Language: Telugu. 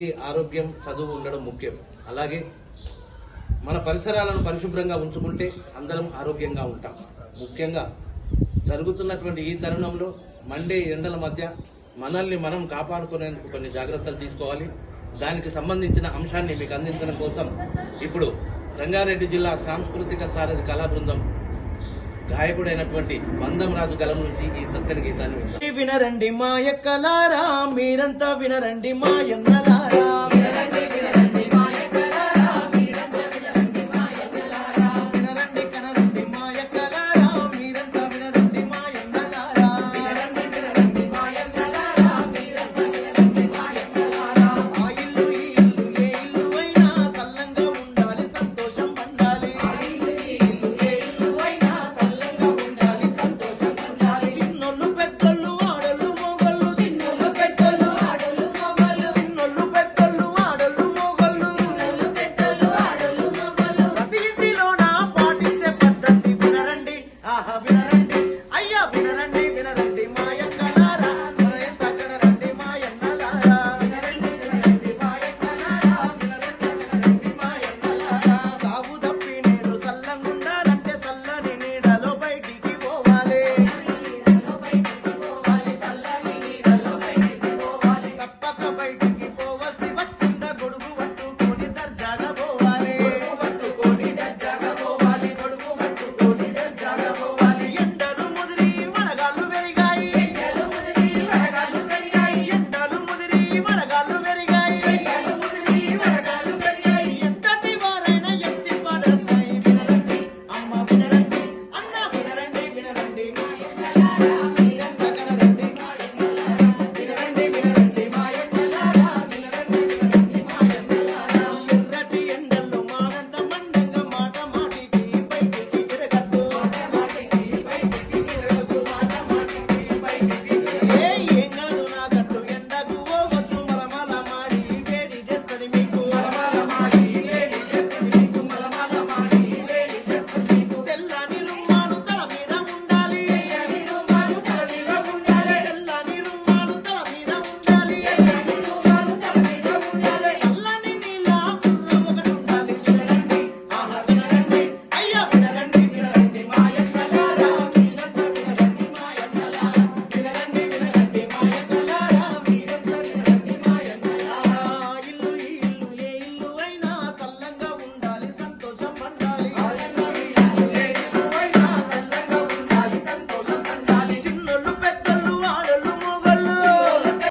ఆరోగ్యం చదువు ఉండడం ముఖ్యం. అలాగే మన పరిసరాలను పరిశుభ్రంగా ఉంచుకుంటే అందరం ఆరోగ్యంగా ఉంటాం. ముఖ్యంగా జరుగుతున్నటువంటి ఈ తరుణంలో మండే ఎండల మధ్య మనల్ని మనం కాపాడుకునేందుకు కొన్ని జాగ్రత్తలు తీసుకోవాలి. దానికి సంబంధించిన అంశాన్ని మీకు అందించడం కోసం ఇప్పుడు రంగారెడ్డి జిల్లా సాంస్కృతిక సారథి కళా బృందం గాయకుడైనటువంటి మందం గలం నుంచి ఈ చక్కని గీతాన్ని వినరండి మా ఎక్కలారా మీరంతా వినరండి మా ఎన్నలారా